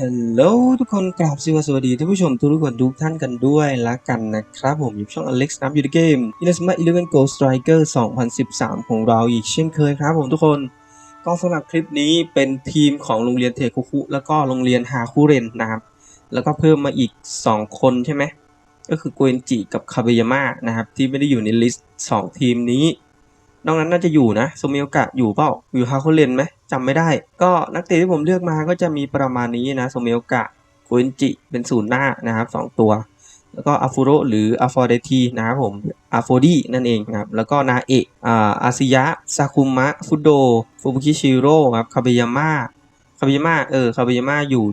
ฮัลโหลทุกคนกราบสวัสดีท่านผู้ชมทุกคนทุกท่านกันด้วยละกันนะครับผมอยู่ช่อง Alex น้ำอยู่ในเกม i n a s m a 11 Gold Striker 2013 ของเราอีกเช่นเคยครับผมทุกคน ก็สำหรับคลิปนี้เป็นทีมของโรงเรียนเทคุคุแล้วก็โรงเรียนฮาคุเรนนะครับ แล้วก็เพิ่มมาอีก 2 คนใช่ไหม ก็คือโกเอนจิกับคาเบยาม่านะครับ ที่ไม่ได้อยู่ในลิสต์ 2 ทีมนี้ นอกนั้นน่าจะอยู่นะโซมิโอกะอยู่เปล่าอยู่ฮาโคเรนไหมจำไม่ได้ ก็นักเตะที่ผมเลือกมาก็จะมีประมาณนี้นะโซมิโอกะโกเอนจิเป็นศูนย์หน้านะครับสองตัว แล้วก็อาฟูโรหรืออาฟอร์เดทีนะครับผมอาโฟดีนั่นเองนะครับแล้วก็นาเอะอ่าอาซิยะซาคุมะฟุโดฟูบุคิชิโร่ครับคาเบยาม่าคาเบยาม่าเออคาเบยาม่าอยู่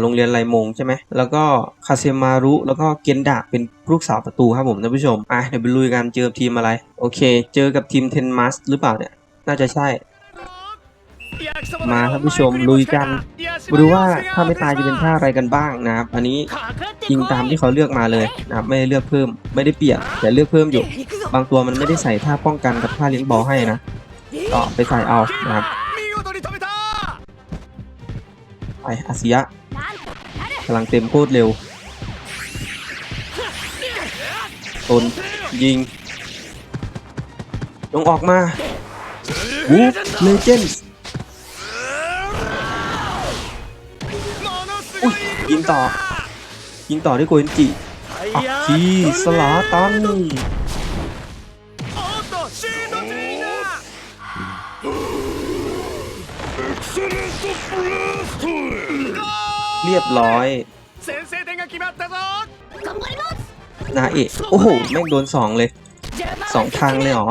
โรงเรียนไรมงใช่ไหมแล้วก็คาเซมารุ แล้วก็เกนดะเป็นลูกสาวประตูครับผมท่านผู้ชมอะเดี๋ยวไปลุยกันเจอทีมอะไร โอเค เจอกับทีมเทนมัสหรือเปล่าเนี่ย น่าจะใช่ มาท่านผู้ชมลุยกันมาดูว่าถ้าไม่ตายจะเป็นท่าอะไรกันบ้างนะครับ อันนี้ยิงตามที่เขาเลือกมาเลยนะครับไม่ได้เลือกเพิ่ม ไม่ได้เปลี่ยนแต่เลือกเพิ่มอยู่ บางตัวมันไม่ได้ใส่ท่าป้องกันกับท่าเลี้ยงบอลให้นะก็ไปใส่เอานะครับ ไปอาซิยะพลังเต็มโคตรเร็วตนยิงจงออกมาวูฟเลเจนส์อุ้ยยิงต่อ ยิงต่อด้วยโกเอนจิอักคีสลาตัน เรียบร้อยนาเอะโอ้โห แม่งโดนสองเลยสองทางเลยเหรอ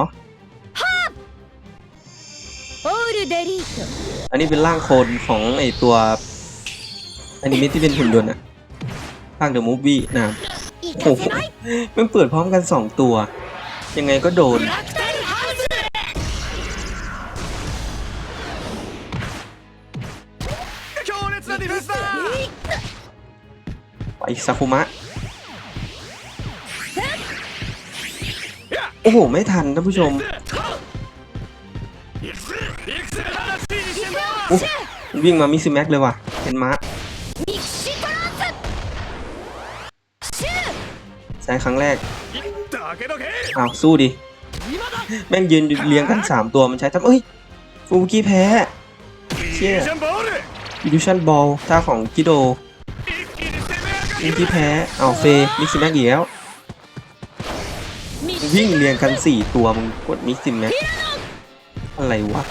อันนี้เป็นร่างโคนของไอตัวอนิเมะที่เป็นหุ่นยนต์อะร่างเดอะมูฟวี่นะโอ้โหมันเปิดพร้อมกันสองตัว ยังไงก็โดน ไปซาคุมะ โอ้โห ไม่ทันท่านผู้ชมโอ้มันวิ่งมามิซิแม็กเลยว่ะ เป็นม้า ミキシトランスシュー ใช้ครั้งแรก อ้าว สู้ดิ แม่งยืนเรียงกันสามตัวมันใช้ทั้งเอ้ย ฟูบุกิแพ้ เชี่ย อิลูชันบอลท่าของกิโดอินที่แพ้เอาเฟมิกซิแม็กอีกแล้ววิ่งเรียงกัน 4 ตัวมึงกดมิกซิแม็กอะไรวะ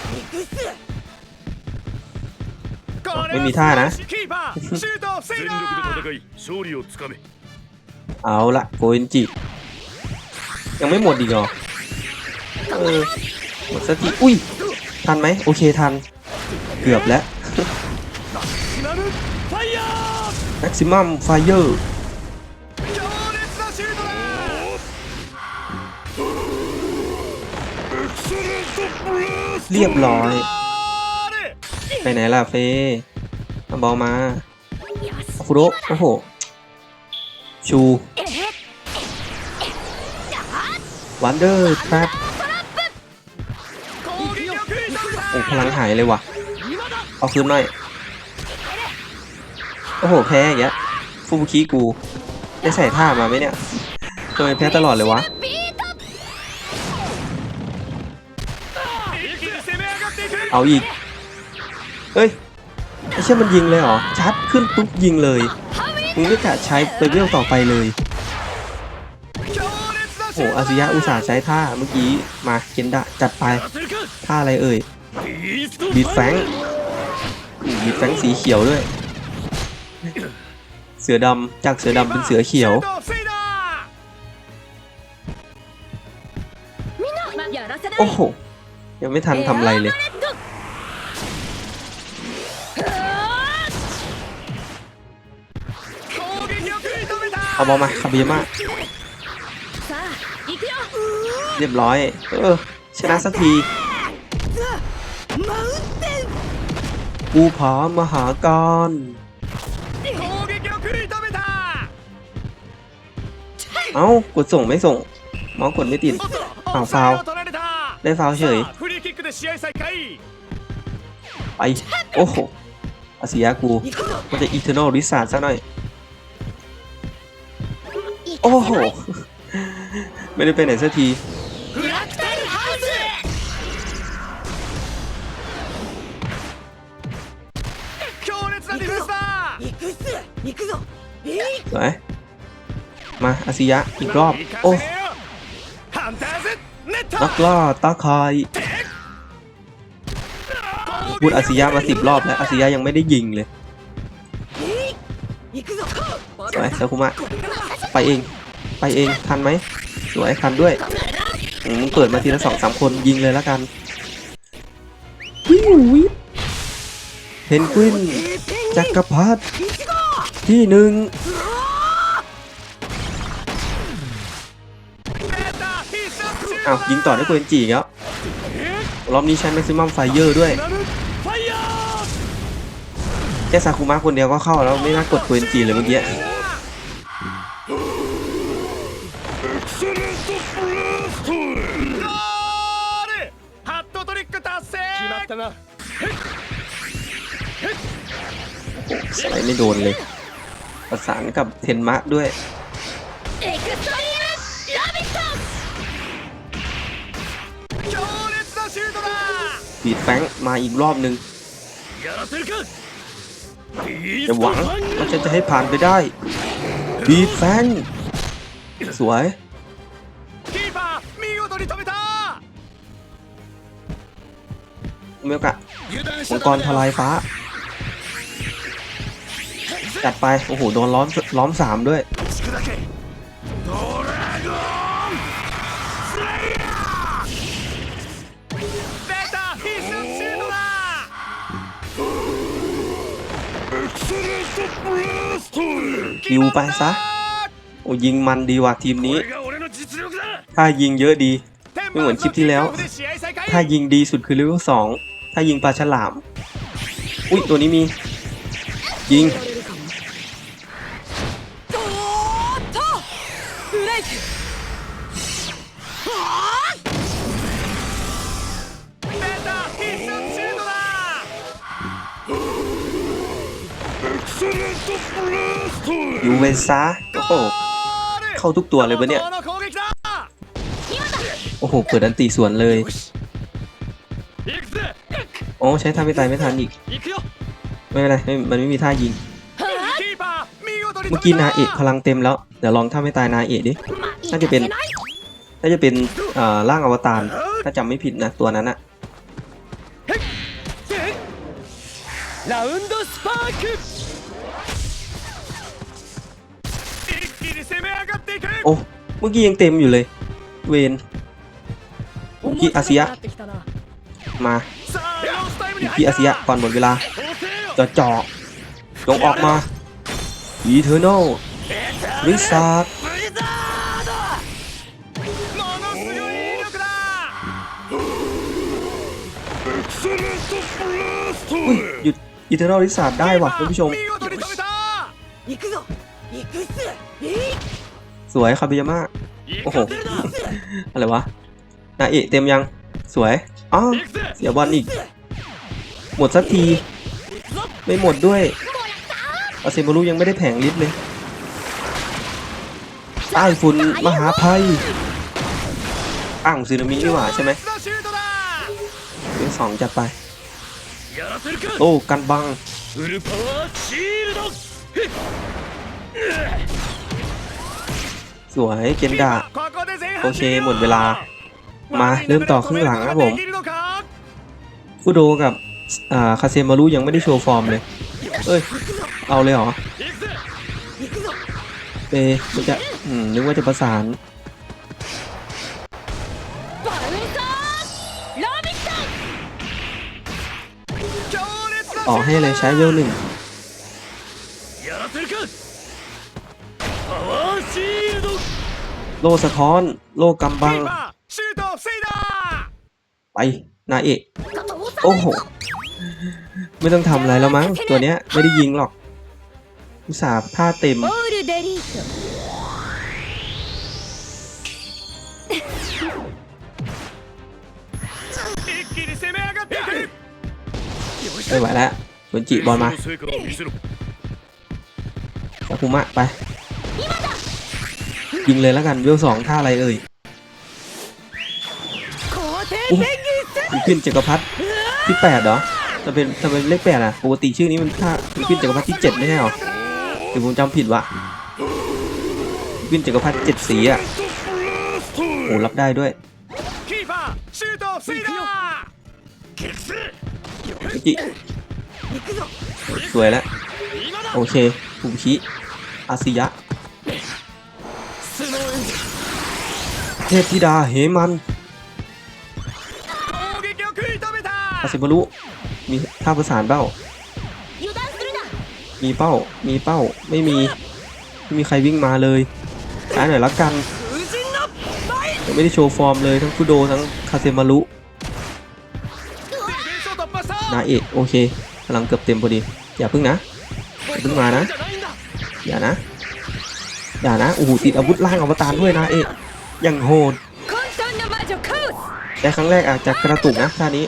ไม่มีท่านะ เอาละโกเอนจิ ยังไม่หมดอีกเหรอ เออ หมดสักที อุ้ย ทันไหม โอเคทัน เกือบแล้ว แม็กซิมัมไฟเออร์เรียบร้อย ไปไหนล่ะเฟบอลมาคุโรโอ้โห ชูวันเดอร์ครับโอ้พลังหายเลยว่ะ เอาคืนหน่อย โอ้โห แพ้อีกแล้ยฟูบุคิกูได้ใส่ท่ามาไหมเนี่ยทำไมแพ้ตลอดเลยวะเอาอีกเอ้ยไอ้เช่ยมันยิงเลยเหรอชาร์ดขึ้นปุ๊บยิงเลยมึงไม่กะใช้เปเวลต่อไปเลยโอ้อาซิยะอุตส่าห์ใช้ท่าเมื่อกี้มาเกนดะจัดไปท่าอะไรเอ่ยบีดแฟงบีดแฟงสีเขียวด้วย เสือดำจากเสือดำเป็นเสือเขียว โอ้โห ยังไม่ทันทำอะไรเลย เอาบอลมาคาเบียมาเรียบร้อย เออ ชนะสักทีกูผามหาการ เอ้ากดส่งไม่ส่งมอส์กดไม่ติดอาวฟาวได้ฟาวเฉยไปโอ้โหอาศิยากูมันจะอีเทอร์นอลริซาร์ซะหน่อย โอ้โห ไม่ได้ไปไหนสักทีไป มาอาซิยะอีกรอบ โอ้ล็อกล่อตาคอยพูดอาซิยะมาสิบรอบแล้วอาซิยะยังไม่ได้ยิงเลยสวยซาคุมะไปเอง ไปเองทันไหมสวยทันด้วยมึงเปิดมาทีละสองสามคนยิงเลยแล้วกันวิววิเพนกวินจักรพรรดิที่หนึ่ง อายิงต่อได้เกวนจีครับรอบนี้ใช้แม็กซิมัมไฟเยอร์ด้วยแค่ซาคุมะคนเดียวก็เข้าแล้วไม่น่ากดเกวนจีเลยเมื่อกี้สไไม่โดนเลย ประสานกับเทนมะด้วย สีแฟงมาอีกรอบหนึ่งจะหวังว่าฉันจะให้ผ่านไปได้บีแฟงสวยเมลกะมังกรทลายฟ้า จัดไป โอ้โห โดนล้อมล้อมสามด้วย คิวไปซะ โอ้ยิงมันดีว่ะทีมนี้ ถ้ายิงเยอะดี ไม่เหมือนคลิปที่แล้ว ถ้ายิงดีสุดคือเลเวลสองถ้ายิงปลาฉลาม อุ้ยตัวนี้มี ยิง โอ้ ยูเวนซ่าโอ้โหเข้าทุกตัวเลยปะเนี่ย โอ้โห เปิดอันตีสวนเลย โอ้ใช้ท่าไม่ตายไม่ทันอีก ไม่เป็นไรมันไม่มีท่ายิง เมื่อกี้นาเอะพลังเต็มแล้ว เดี๋ยวลองท่าไม่ตายนาเอะดิ น่าจะเป็น น่าจะเป็นร่างอวตาร ถ้าจำไม่ผิดนะตัวนั้นอะラ โอ้เมื่อกี้ยังเต็มอยู่เลย เวนเมื่อกี้อาเซียมาเมื่อกี้อาเซียก่อนหมดเวลาจะเจาะจงออกมาอีเทอร์โนริซาร์หยุดอีเทอร์นลริซาร์ได้ว่ะคุณผู้ชม วยคาบิยามะโอ้โห อะไรวะ นาเอะเต็มยัง สวยอ๋อเสียบอลอีก หมดสักที ไม่หมดด้วยอาเซมารุยังไม่ได้แผงลิฟเลย ใต้ฝุ่นมหาภัยอ้างซึนามินี่หว่าใช่ไหมเป็นสองจัดไป โอ้ กันบัง วยเกนดาโอเคหมดเวลา มาเริ่มต่อครึ่งหลังครับผมอุโดกับคาเซมารุยังไม่ได้โชว์ฟอร์มเลย เอ้ย เอาเลยเหรอเปจะนึกว่าจะประสานออกให้เลยใช้เยอะหนึ่ง โลสะท้อน โลกำบัง ไปนาเอกโอ้โห ไม่ต้องทำอะไรแล้วมั้ง ตัวเนี้ยไม่ได้ยิงหรอก อุตส่าห์ผ้าเต็ม ไม่ไหวแล้วสนจีบอลมาซาคุมะไป ยิงเลยแล้วกันเวลสองท่าอะไรเอ่ยอู้ขึ้นจักรพรรดิที่แปดเหรอจะเป็นจะเป็นเลขแปดอะปกติชื่อนี้มันท่าขึ้นจักรพรรดิที่เจ็ดไม่ใช่หรอหรือผมจำผิดวะขึ้นจักรพรรดิเจ็ดสีอะโอ้รับได้ด้วยจิสวยแล้วโอเคผมชี้อาซิยะ เทพธิดาเหมันอาสิบรุมีท่าประสานเป้า มีเป้า มีเป้า ไม่มี ไม่มีใครวิ่งมาเลยช้าหน่อยละกันไม่ได้โชว์ฟอร์มเลยทั้งคุโดทั้งคาเซมารุนาเอกโอเคกำลังเกือบเต็มพอดี อย่าพึ่งนะอย่าพึ่งมานะ อย่านะ อย่านะโอ้โหติดอาวุธล่างอวตารด้วยนาเอก อย่างโหด แต่ครั้งแรกอาจจะกระตุกนะท่านี้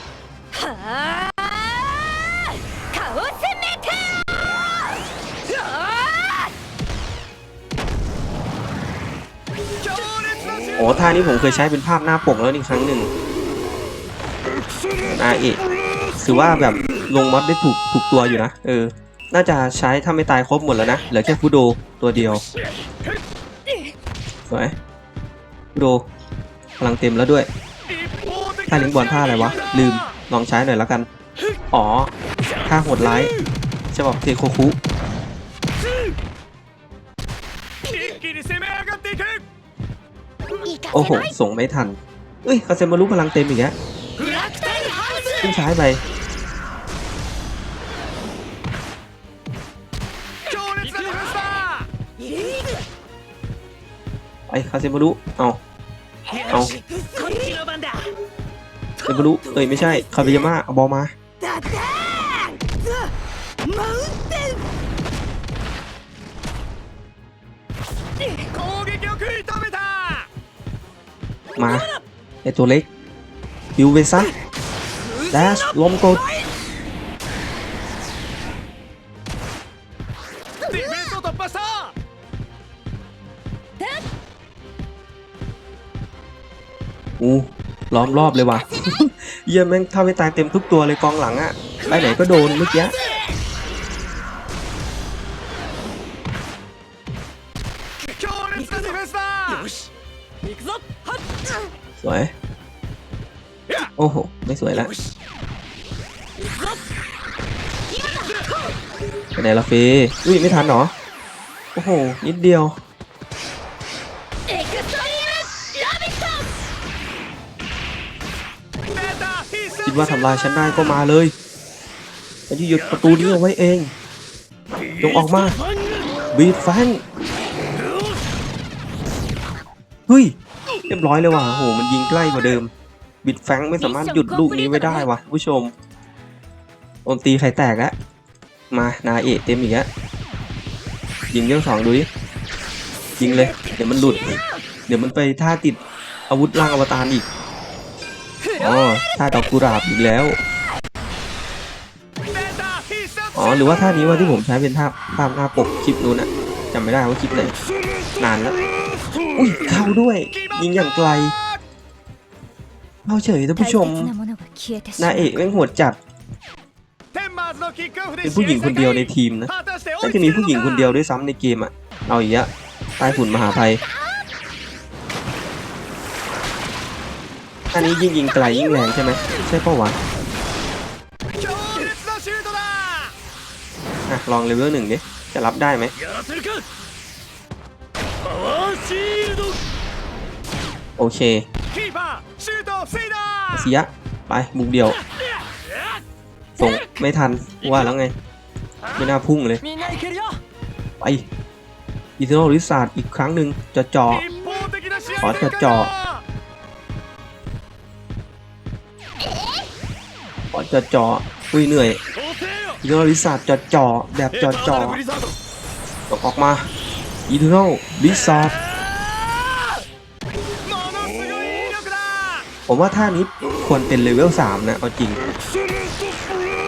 โอ้ท่านี้ผมเคยใช้เป็นภาพหน้าปกแล้วอีกครั้งหนึ่งอาเอะถือว่าแบบลงมอดได้ถูกถูกตัวอยู่นะ เออ น่าจะใช้ถ้าไม่ตายครบหมดแล้วนะ เหลือแค่ฟูโดตัวเดียวสวย โดพลังเต็มแล้วด้วยท่าลิงบอลท่าอะไรวะ ลืมลองใช้หน่อยแล้วกัน อ๋อท่าโหดร้ายจะบอกเทโคคุโอ้โห ส่งไม่ทันเอ้ยคาเซมารุพลังเต็มอีกแล้วขึ้นซ้ายไปไอ้คาเซมารุเอ้า เอาเอ็มบรุเอ้ยไม่ใช่คาบิยาม่าเอาบอลมามาไอตัวเล็กยูเวซัสแดชลมกด อู้ล้อมรอบเลยว่ะ เยี่ยมแม่งถ้าไม่ตายเต็มทุกตัวเลยกองหลังอะไปไหนก็โดนเมื่อกี้สวย โอ้โห ไม่สวยและไปไหนละฟีอุ้ย ไม่ทันหรอ โอ้โห นิดเดียว คิดว่าทำลายฉันได้ก็มาเลยฉันจะหยุดประตูนี้เอาไว้เองจงออกมาบีดแฟงเฮ้ยเรียบร้อยเลยว่ะโหมันยิงใกล้กว่าเดิม บิดแฟงไม่สามารถหยุดลูกนี้ไว้ได้ว่ะผู้ชมโอนตีไข่แตกแล้วมานาเอะเต็มอีกแล้วยิงเรื่องสองดูดิยิงเลย เดี๋ยวมันหลุด เดี๋ยวมันไปท่าติดอาวุธล่างอวตารอีก อ๋อท่าดอกกุหลาบอีกแล้ว อ๋อ หรือว่าท่านี้ว่าที่ผมใช้เป็นท่าตามหน้าปกคลิปนู้นนะจำไม่ได้ว่าคลิปไหน นานแล้ว อุ้ย เข้าด้วย ยิงอย่างไกล เข้าเฉยท่านผู้ชมนาเอกแม่งโหดจัดเป็นผู้หญิงคนเดียวในทีมนะน่าจะมีผู้หญิงคนเดียวด้วยซ้ำในเกมอะเอาอีกอะตายฝุ่นมหาภัย ท่านี้ยิ่งยิงไกลยิ่งแรงใช่ไหมใช่ปะวะอะลองเลเวลหนึ่งดิจะรับได้ไหมโอเคเสียไปบุกเดียว ส่งไม่ทันว่าแล้วไง ไม่น่าพุ่งเลย ไปอิซโนริซาร์ดอีกครั้งหนึ่งจะจ่อขอจะจ่อ จอดจออุ้ยเหนื่อยยอริซาจอดจอแบบจอดจอตกออกมาอีเทอร์นอลริซาร์ผมว่าท่านี้ควรเป็นเลเวล3นะเอาจริง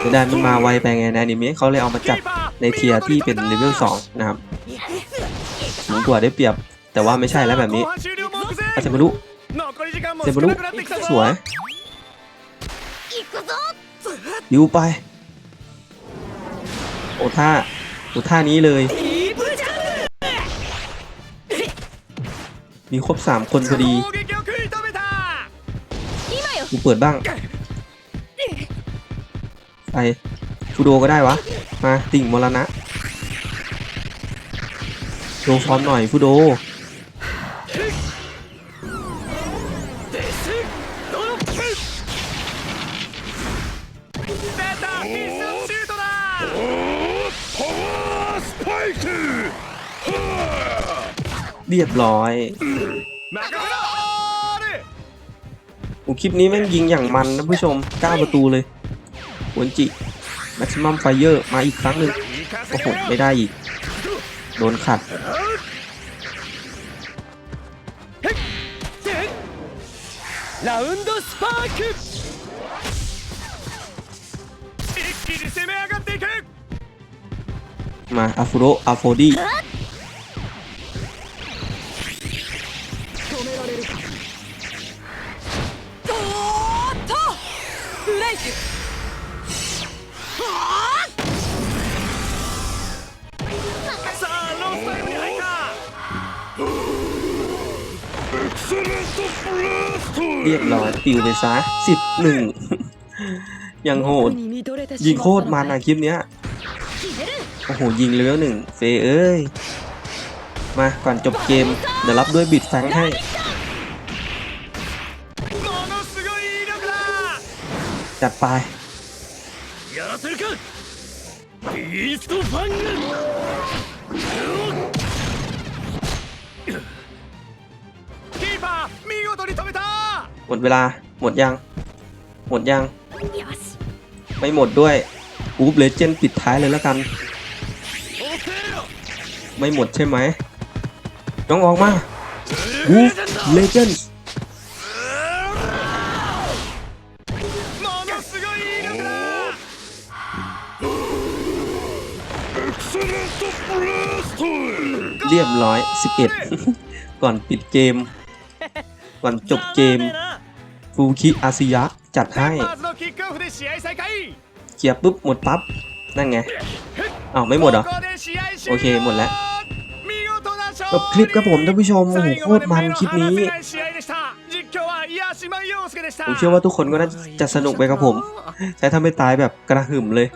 จะได้มันมาไวไปไงนะนิเมะเขาเลยเอามาจัดในเทียที่เป็นเลเวล2นะครับสูงกว่าได้เปรียบแต่ว่าไม่ใช่แล้วแบบนี้อาจจมารุเซมารุสวย ดิวไป โอท่าโอท่านี้เลย มีครบสามคนพอดีกูเปิดบ้างไปฟูโดก็ได้วะ มาติ่งมรณะโดฟอร์มหน่อยฟูโด เรียบร้อย 任せろー โอ้คลิปนี้แม่งยิงอย่างมันนะผู้ชม 9 ประตูเลยหวนจิแม็กซิมัมไฟเยอร์มาอีกครั้งหนึ่ง 行か โอ้ せ โห ろよ ไม่ได้อีก โดนขัด ラウンドスパーク มาอาฟุโรอาโฟดีเรียบร้อยติวไปซะสิบหนึ่งยังโหด ยิงโคตรมันอะคลิปเนี้ย อ้โหยิงเลยวลหนึ่งเฟเอ้ย มาก่อนจบเกม เดี๋ยวรับด้วยบิดแฟงให้จัดไปหมดเวลาหมดยัง หมดยัง ไม่หมดด้วยอูบเลเจนปิดท้ายเลยแล้วกัน ไม่หมดใช่ไหมต้องออกมาวูฟเลเจนเรียบร้อย 11 ก่อนปิดเกม ก่อนจบเกม ฟูคิอาซิยะจัดให้ เกียร์ปุ๊บ หมดปั๊บ นั่นไงอ้าวไม่หมดเหรอ โอเค หมดแล้ว จบคลิปครับผมท่านผู้ชมโอ้โหโคตรมันคลิปนี้ผมเชื่อว่าทุกคนก็น่าจะสนุกไปครับผม ใช้ทำให้ตายแบบกระหึ่มเลย